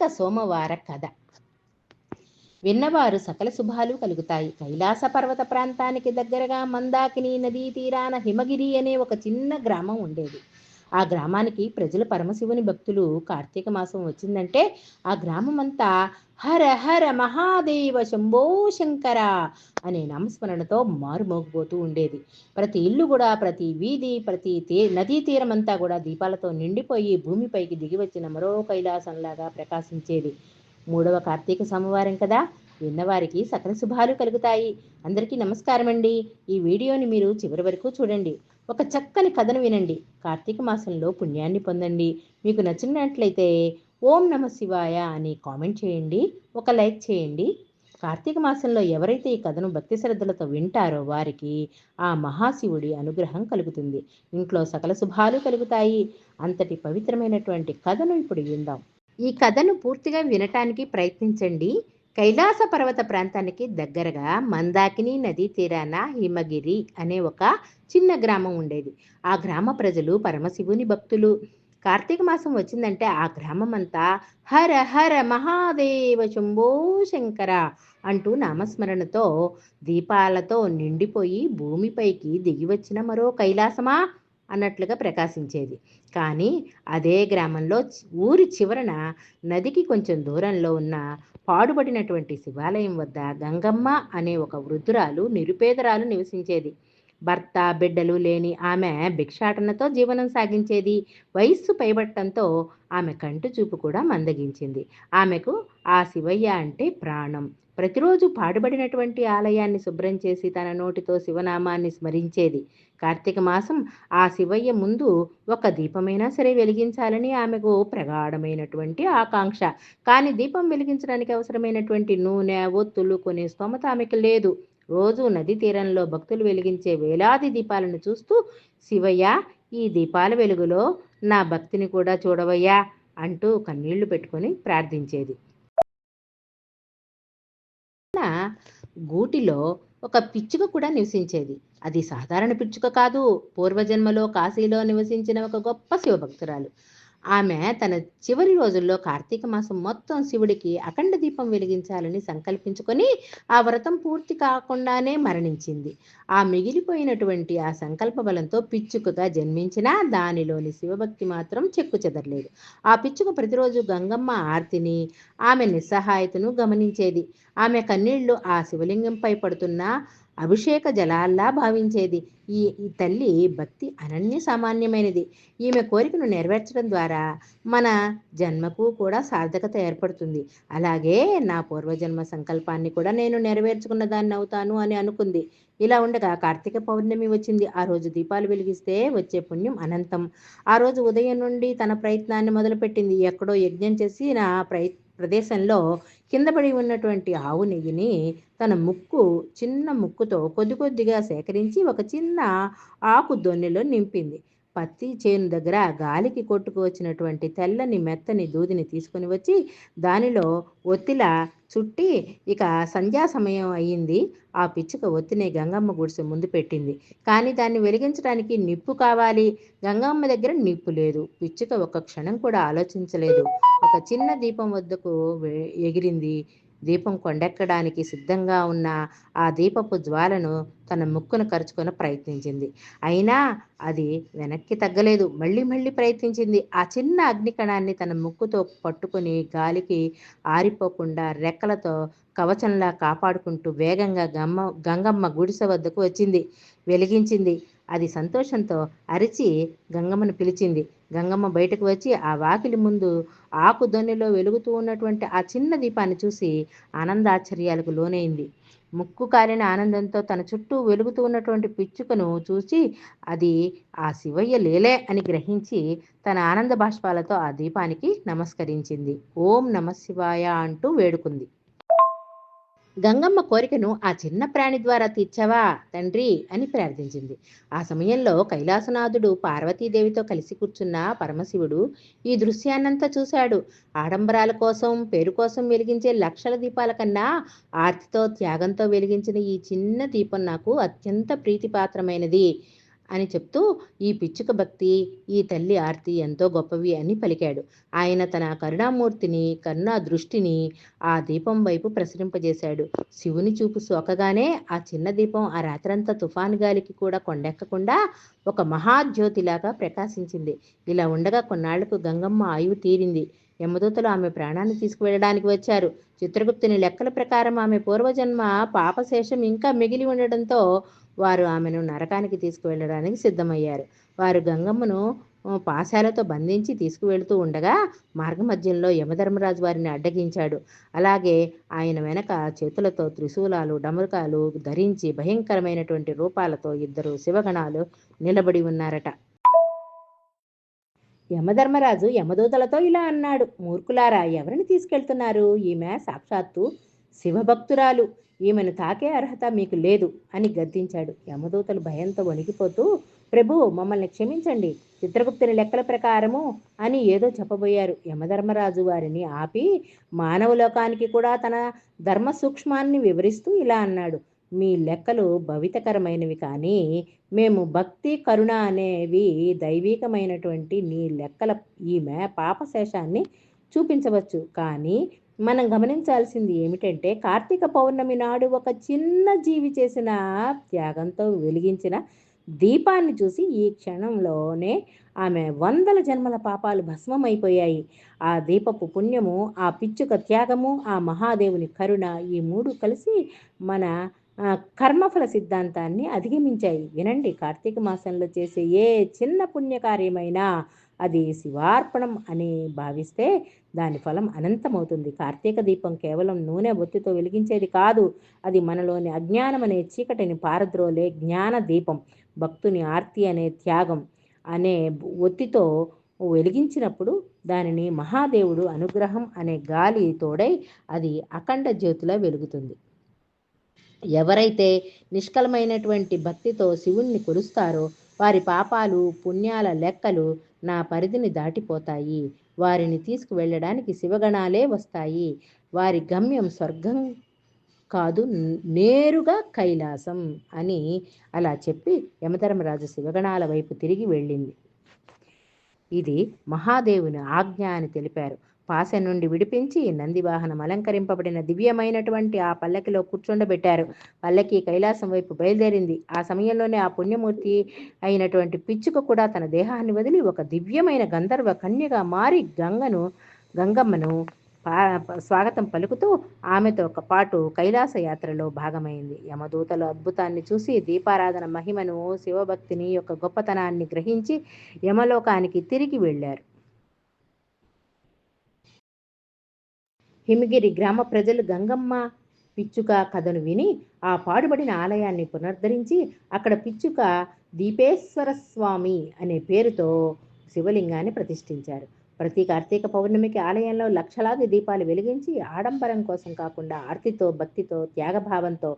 కార్తీక సోమవార కథ. విన్నవారు సకల శుభాలు కలుగుతాయి. కైలాస పర్వత ప్రాంతానికి దగ్గరగా మందాకిని నదీ తీరాన హిమగిరి అనే ఒక చిన్న గ్రామం ఉండేది. ఆ గ్రామానికి ప్రజలు పరమశివుని భక్తులు కార్తీక మాసం వచ్చిందంటే ఆ గ్రామం అంతా హర హర మహాదేవ శంభో శంకర అనే నామస్మరణతో మారుమోగిపోతూ ఉండేది. ప్రతి ఇల్లు కూడా ప్రతి వీధి ప్రతి తీ నదీ తీరమంతా కూడా దీపాలతో నిండిపోయి భూమిపైకి దిగి వచ్చిన మరో కైలాసంలాగా ప్రకాశించేది. మూడవ కార్తీక సోమవారం కదా! విన్నవారికి సకల శుభాలు కలుగుతాయి. అందరికీ నమస్కారం అండి ఈ వీడియోని మీరు చివరి వరకు చూడండి. ఒక చక్కని కథను వినండి. కార్తీక మాసంలో పుణ్యాన్ని పొందండి. మీకు నచ్చినట్లయితే ఓం నమ శివాయ అని కామెంట్ చేయండి. ఒక లైక్ చేయండి. కార్తీక మాసంలో ఎవరైతే ఈ కథను భక్తి శ్రద్ధలతో వింటారో వారికి ఆ మహాశివుడి అనుగ్రహం కలుగుతుంది. ఇంట్లో సకల శుభాలు కలుగుతాయి. అంతటి పవిత్రమైనటువంటి కథను ఇప్పుడు విందాం. ఈ కథను పూర్తిగా వినటానికి ప్రయత్నించండి. కైలాస పర్వత ప్రాంతానికి దగ్గరగా మందాకిని నదీ తీరాన హిమగిరి అనే ఒక చిన్న గ్రామం ఉండేది. ఆ గ్రామ ప్రజలు పరమశివుని భక్తులు. కార్తీక మాసం వచ్చిందంటే ఆ గ్రామం అంతా హర హర మహాదేవ శంభో శంకర అంటూ నామస్మరణతో దీపాలతో నిండిపోయి భూమిపైకి దిగి వచ్చిన మరో కైలాసమా? అన్నట్లుగా ప్రకాశించేది. కానీ అదే గ్రామంలో ఊరి చివరన నదికి కొంచెం దూరంలో ఉన్న పాడుబడినటువంటి శివాలయం వద్ద గంగమ్మ అనే ఒక వృద్ధురాలు నిరుపేదరాలు నివసించేది. భర్త బిడ్డలు లేని ఆమె భిక్షాటనతో జీవనం సాగించేది. వయస్సు పైబట్టంతో ఆమె కంటి చూపు కూడా మందగించింది. ఆమెకు ఆ శివయ్య అంటే ప్రాణం. ప్రతిరోజు పాడుబడినటువంటి ఆలయాన్ని శుభ్రం చేసి తన నోటితో శివనామాన్ని స్మరించేది. కార్తీక మాసం ఆ శివయ్య ముందు ఒక దీపమైనా సరే వెలిగించాలని ఆమెకు ప్రగాఢమైనటువంటి ఆకాంక్ష. కానీ దీపం వెలిగించడానికి అవసరమైనటువంటి నూనె ఒత్తులు కొనే స్తోమత ఆమెకు లేదు. రోజు నది తీరంలో భక్తులు వెలిగించే వేలాది దీపాలను చూస్తూ శివయ్య ఈ దీపాల వెలుగులో నా భక్తిని కూడా చూడవయ్యా అంటూ కన్నీళ్ళు పెట్టుకొని ప్రార్థించేది. గూటిలో ఒక పిచ్చుక కూడా నివసించేది. అది సాధారణ పిచ్చుక కాదు. పూర్వజన్మలో కాశీలో నివసించిన ఒక గొప్ప శివభక్తురాలు. ఆమె తన చివరి రోజుల్లో కార్తీక మాసం మొత్తం శివుడికి అఖండ దీపం వెలిగించాలని సంకల్పించుకొని ఆ వ్రతం పూర్తి కాకుండానే మరణించింది. ఆ మిగిలిపోయినటువంటి ఆ సంకల్ప బలంతో పిచ్చుకగా జన్మించినా దానిలోని శివభక్తి మాత్రం చెక్కు చెదరలేదు. ఆ పిచ్చుక ప్రతిరోజు గంగమ్మ ఆర్తిని ఆమె నిస్సహాయతను గమనించేది. ఆమె కన్నీళ్ళు ఆ శివలింగంపై పడుతున్న అభిషేక జలాల్లా భావించేది. ఈ ఈ తల్లి భక్తి అనన్య సామాన్యమైనది. ఈమె కోరికను నెరవేర్చడం ద్వారా మన జన్మకు కూడా సార్థకత ఏర్పడుతుంది. అలాగే నా పూర్వజన్మ సంకల్పాన్ని కూడా నేను నెరవేర్చుకున్న దాన్ని అవుతాను అని అనుకుంది. ఇలా ఉండగా కార్తీక పౌర్ణమి వచ్చింది. ఆ రోజు దీపాలు వెలిగిస్తే వచ్చే పుణ్యం అనంతం. ఆ రోజు ఉదయం నుండి తన ప్రయత్నాన్ని మొదలుపెట్టింది. ఎక్కడో యజ్ఞం చేసి నా ప్రయత్ ప్రదేశంలో కిందపడి ఉన్నటువంటి ఆవు నెయ్యిని తన ముక్కు చిన్న ముక్కుతో కొద్ది కొద్దిగా సేకరించి ఒక చిన్న ఆకు దొన్నెలో నింపింది. పత్తి చేను దగ్గర గాలికి కొట్టుకు వచ్చినటువంటి తెల్లని మెత్తని దూదిని తీసుకొని వచ్చి దానిలో ఒత్తిల చుట్టి ఇక సంధ్యా సమయం అయ్యింది. ఆ పిచ్చుక ఒత్తినే గంగమ్మ గుడిసె ముందు పెట్టింది. కానీ దాన్ని వెలిగించడానికి నిప్పు కావాలి. గంగమ్మ దగ్గర నిప్పు లేదు. పిచ్చుక ఒక క్షణం కూడా ఆలోచించలేదు. ఒక చిన్న దీపం వద్దకు ఎగిరింది. దీపం కొండెక్కడానికి సిద్ధంగా ఉన్న ఆ దీపపు జ్వాలను తన ముక్కును కరుచుకొని ప్రయత్నించింది. అయినా అది వెనక్కి తగ్గలేదు. మళ్ళీ మళ్ళీ ప్రయత్నించింది. ఆ చిన్న అగ్నికణాన్ని తన ముక్కుతో పట్టుకొని గాలికి ఆరిపోకుండా రెక్కలతో కవచంలా కాపాడుకుంటూ వేగంగా గమ్మ గంగమ్మ గుడిసె వద్దకు వచ్చింది. వెలిగించింది. అది సంతోషంతో అరిచి గంగమ్మను పిలిచింది. గంగమ్మ బయటకు వచ్చి ఆ వాకిలి ముందు ఆకు దొన్నెలో వెలుగుతూ ఉన్నటువంటి ఆ చిన్న దీపాన్ని చూసి ఆనందాశ్చర్యాలకు లోనైంది. ముక్కు కాలిన ఆనందంతో తన చుట్టూ వెలుగుతూ ఉన్నటువంటి పిచ్చుకను చూసి అది ఆ శివయ్య లేలే అని గ్రహించి తన ఆనంద బాష్పాలతో ఆ దీపానికి నమస్కరించింది. ఓం నమ శివాయ అంటూ వేడుకుంది. గంగమ్మ కోరికను ఆ చిన్న ప్రాణి ద్వారా తీర్చావా తండ్రి అని ప్రార్థించింది. ఆ సమయంలో కైలాసనాథుడు పార్వతీదేవితో కలిసి కూర్చున్న పరమశివుడు ఈ దృశ్యాన్నంతా చూశాడు. ఆడంబరాల కోసం పేరు కోసం వెలిగించే లక్షల దీపాల కన్నా ఆర్తితో త్యాగంతో వెలిగించిన ఈ చిన్న దీపం నాకు అత్యంత ప్రీతిపాత్రమైనది. అని చెప్తూ ఈ పిచ్చుక భక్తి ఈ తల్లి ఆర్తి ఎంతో గొప్పవి అని పలికాడు. ఆయన తన కరుణామూర్తిని కరుణా దృష్టిని ఆ దీపం వైపు ప్రసరింపజేశాడు. శివుని చూపు సోకగానే ఆ చిన్న దీపం ఆ రాత్రంతా తుఫాను గాలికి కూడా కొండెక్కకుండా ఒక మహాజ్యోతిలాగా ప్రకాశించింది. ఇలా ఉండగా కొన్నాళ్ళకు గంగమ్మ ఆయువు తీరింది. యమదూతలు ఆమె ప్రాణాన్ని తీసుకువెళ్ళడానికి వచ్చారు. చిత్రగుప్తుని లెక్కల ప్రకారం ఆమె పూర్వజన్మ పాపశేషం ఇంకా మిగిలి ఉండడంతో వారు ఆమెను నరకానికి తీసుకువెళ్ళడానికి సిద్ధమయ్యారు. వారు గంగమ్మను పాశాలతో బంధించి తీసుకువెళ్తూ ఉండగా మార్గమధ్యంలో యమధర్మరాజు వారిని అడ్డగించాడు. అలాగే ఆయన వెనక చేతులతో త్రిశూలాలు డమరుకాలు ధరించి భయంకరమైనటువంటి రూపాలతో ఇద్దరు శివగణాలు నిలబడి ఉన్నారట. యమధర్మరాజు యమదూతలతో ఇలా అన్నాడు మూర్ఖులారా ఎవరిని తీసుకెళ్తున్నారు? ఈమె సాక్షాత్తు శివభక్తురాలు ఈమెను తాకే అర్హత మీకు లేదు అని గద్దించాడు. యమదూతలు భయంతో వణికిపోతూ ప్రభు మమ్మల్ని క్షమించండి. చిత్రగుప్తుని లెక్కల ప్రకారము అని ఏదో చెప్పబోయారు. యమధర్మరాజు వారిని ఆపి మానవ లోకానికి కూడా తన ధర్మ సూక్ష్మాన్ని వివరిస్తూ ఇలా అన్నాడు. మీ లెక్కలు భవితకరమైనవి కానీ మేము భక్తి కరుణ అనేవి దైవీకమైనటువంటి నీ లెక్కల ఈమె పాపశేషాన్ని చూపించవచ్చు. కానీ మనం గమనించాల్సింది ఏమిటంటే కార్తీక పౌర్ణమి నాడు ఒక చిన్న జీవి చేసిన త్యాగంతో వెలిగించిన దీపాన్ని చూసి ఈ క్షణంలోనే ఆమె వందల జన్మల పాపాలు భస్మమైపోయాయి. ఆ దీపపు పుణ్యము ఆ పిచ్చుక త్యాగము ఆ మహాదేవుని కరుణ ఈ మూడు కలిసి మన కర్మఫల సిద్ధాంతాన్ని అధిగమించాయి. వినండి కార్తీక మాసంలో చేసే ఏ చిన్న పుణ్యకార్యమైనా అది శివార్పణం అని భావిస్తే దాని ఫలం అనంతమవుతుంది. కార్తీక దీపం కేవలం నూనె ఒత్తితో వెలిగించేది కాదు అది మనలోని అజ్ఞానం అనే చీకటిని పారద్రోలే జ్ఞాన దీపం భక్తుని ఆర్తి అనే త్యాగం అనే ఒత్తితో వెలిగించినప్పుడు దానిని మహాదేవుడు అనుగ్రహం అనే గాలి తోడై అది అఖండ జ్యోతిలో వెలుగుతుంది. ఎవరైతే నిష్కలమైనటువంటి భక్తితో శివుణ్ణి కొలుస్తారో వారి పాపాలు పుణ్యాల లెక్కలు నా పరిధిని దాటిపోతాయి. వారిని తీసుకువెళ్ళడానికి శివగణాలే వస్తాయి. వారి గమ్యం స్వర్గం కాదు నేరుగా కైలాసం అని అలా చెప్పి యమధర్మరాజు శివగణాల వైపు తిరిగి వెళ్ళింది. ఇది మహాదేవుని ఆజ్ఞ అని తెలిపారు. పాసె నుండి విడిపించి నంది వాహనం అలంకరింపబడిన దివ్యమైనటువంటి ఆ పల్లకిలో కూర్చుండబెట్టారు. పల్లకి కైలాసం వైపు బయలుదేరింది. ఆ సమయంలోనే ఆ పుణ్యమూర్తి అయినటువంటి పిచ్చుక కూడా తన దేహాన్ని వదిలి ఒక దివ్యమైన గంధర్వ కన్యగా మారి గంగను గంగమ్మను పా- స్వాగతం పలుకుతూ ఆమెతో ఒక పాటు కైలాస యాత్రలో భాగమైంది. యమదూతలు అద్భుతాన్ని చూసి దీపారాధన మహిమను శివభక్తిని యొక్క గొప్పతనాన్ని గ్రహించి యమలోకానికి తిరిగి వెళ్ళారు. హిమగిరి గ్రామ ప్రజలు గంగమ్మ పిచ్చుక కథను విని ఆ పాడుబడిన ఆలయాన్ని పునరుద్ధరించి అక్కడ పిచ్చుక దీపేశ్వర స్వామి అనే పేరుతో శివలింగాన్ని ప్రతిష్ఠించారు. ప్రతి కార్తీక పౌర్ణమికి ఆలయంలో లక్షలాది దీపాలు వెలిగించి ఆడంబరం కోసం కాకుండా ఆర్తితో భక్తితో త్యాగభావంతో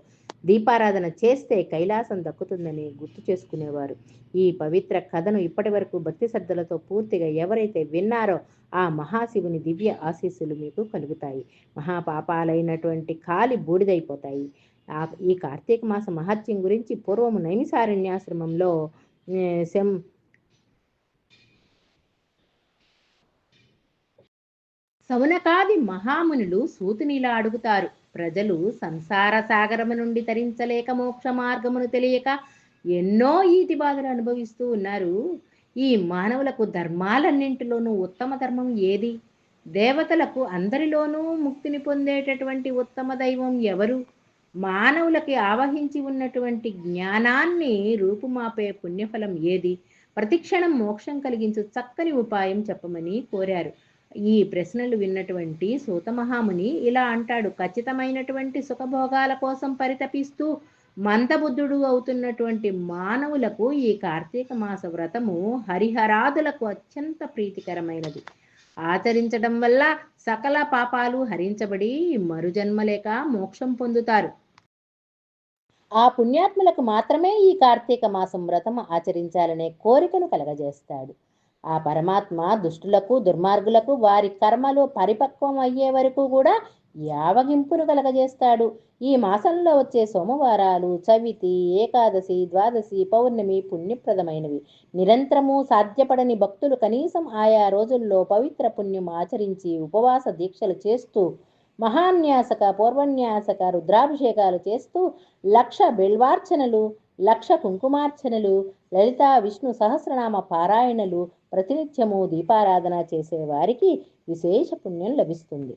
దీపారాధన చేస్తే కైలాసం దక్కుతుందని గుర్తు చేసుకునేవారు. ఈ పవిత్ర కథను ఇప్పటి వరకు భక్తి శ్రద్ధలతో పూర్తిగా ఎవరైతే విన్నారో ఆ మహాశివుని దివ్య ఆశీస్సులు మీకు కలుగుతాయి. మహాపాపాలైనటువంటి కాలి బూడిదైపోతాయి. ఈ కార్తీక మాస మహత్యం గురించి పూర్వము నైమిసారణ్యాశ్రమంలో శం సౌనకాది మహామునులు సూతునిలా అడుగుతారు ప్రజలు సంసార సాగరము నుండి తరించలేక మోక్ష మార్గమును తెలియక ఎన్నో ఈతి బాధలు అనుభవిస్తూ ఉన్నారు. ఈ మానవులకు ధర్మాలన్నింటిలోనూ ఉత్తమ ధర్మం ఏది? దేవతలకు అందరిలోనూ ముక్తిని పొందేటటువంటి ఉత్తమ దైవం ఎవరు? మానవులకి ఆవహించి ఉన్నటువంటి జ్ఞానాన్ని రూపుమాపే పుణ్యఫలం ఏది? ప్రతిక్షణం మోక్షం కలిగించు చక్కని ఉపాయం చెప్పమని కోరారు. ఈ ప్రశ్నలు విన్నటువంటి సూతమహాముని ఇలా అంటాడు ఖచ్చితమైనటువంటి సుఖభోగాల కోసం పరితపిస్తూ మందబుద్ధుడు అవుతున్నటువంటి మానవులకు ఈ కార్తీక మాస వ్రతము హరిహరాదులకు అత్యంత ప్రీతికరమైనది. ఆచరించడం వల్ల సకల పాపాలు హరించబడి మరుజన్మ లేక మోక్షం పొందుతారు. ఆ పుణ్యాత్ములకు మాత్రమే ఈ కార్తీక మాసం వ్రతం ఆచరించాలనే కోరికను కలగజేస్తాడు. ఆ పరమాత్మ దుష్టులకు దుర్మార్గులకు వారి కర్మలు పరిపక్వం అయ్యే వరకు కూడా యావగింపును కలగజేస్తాడు. ఈ మాసంలో వచ్చే సోమవారాలు చవితి ఏకాదశి ద్వాదశి పౌర్ణమి పుణ్యప్రదమైనవి. నిరంతరము సాధ్యపడని భక్తులు కనీసం ఆయా రోజుల్లో పవిత్ర పుణ్యం ఆచరించి ఉపవాస దీక్షలు చేస్తూ మహాన్యాసక పూర్వన్యాసక రుద్రాభిషేకాలు చేస్తూ లక్ష బిల్వార్చనలు లక్ష కుంకుమార్చనలు లలితా విష్ణు సహస్రనామ పారాయణలు ప్రతినిత్యము దీపారాధన చేసే వారికి విశేష పుణ్యం లభిస్తుంది.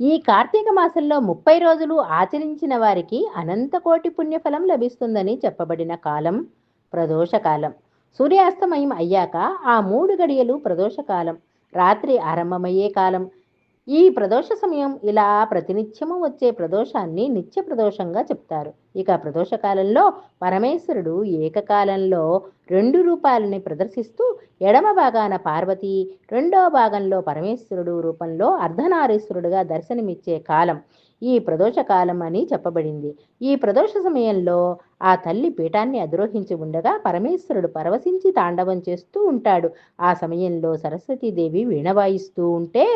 ఈ కార్తీక మాసంలో ముప్పై రోజులు ఆచరించిన వారికి అనంతకోటి పుణ్యఫలం లభిస్తుందని చెప్పబడిన కాలం ప్రదోషకాలం. సూర్యాస్తమయం అయ్యాక ఆ మూడు గడియలు ప్రదోషకాలం. రాత్రి ఆరంభమయ్యే కాలం. ఈ ప్రదోష సమయం ఇలా ప్రతినిత్యము వచ్చే ప్రదోషాన్ని నిత్య ప్రదోషంగా చెప్తారు. ఇక ప్రదోషకాలంలో పరమేశ్వరుడు ఏకకాలంలో రెండు రూపాలని ప్రదర్శిస్తూ ఎడమ భాగాన పార్వతి రెండో భాగంలో పరమేశ్వరుడు రూపంలో అర్ధనారీశ్వరుడుగా దర్శనమిచ్చే కాలం ఈ ప్రదోష కాలం అని చెప్పబడింది. ఈ ప్రదోష సమయంలో ఆ తల్లి పీఠాన్ని అధిరోహించి ఉండగా పరమేశ్వరుడు పరవశించి తాండవం చేస్తూ ఉంటాడు. ఆ సమయంలో సరస్వతీదేవి వీణ వాయిస్తూ ఉంటే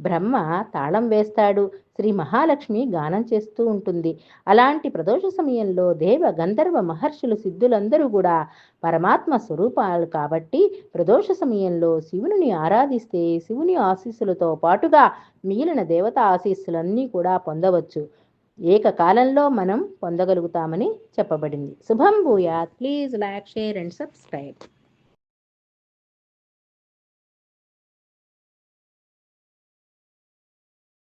బ్రహ్మ తాళం వేస్తాడు. శ్రీ మహాలక్ష్మి గానం చేస్తూ ఉంటుంది. అలాంటి ప్రదోష సమయంలో దేవ గంధర్వ మహర్షులు సిద్ధులందరూ కూడా పరమాత్మ స్వరూపాలు కాబట్టి ప్రదోష సమయంలో శివుని ఆరాధిస్తే శివుని ఆశీస్సులతో పాటుగా మిగిలిన దేవత ఆశీస్సులన్నీ కూడా పొందవచ్చు. ఏకకాలంలో మనం పొందగలుగుతామని చెప్పబడింది. శుభం భూయాత్. Please like share and subscribe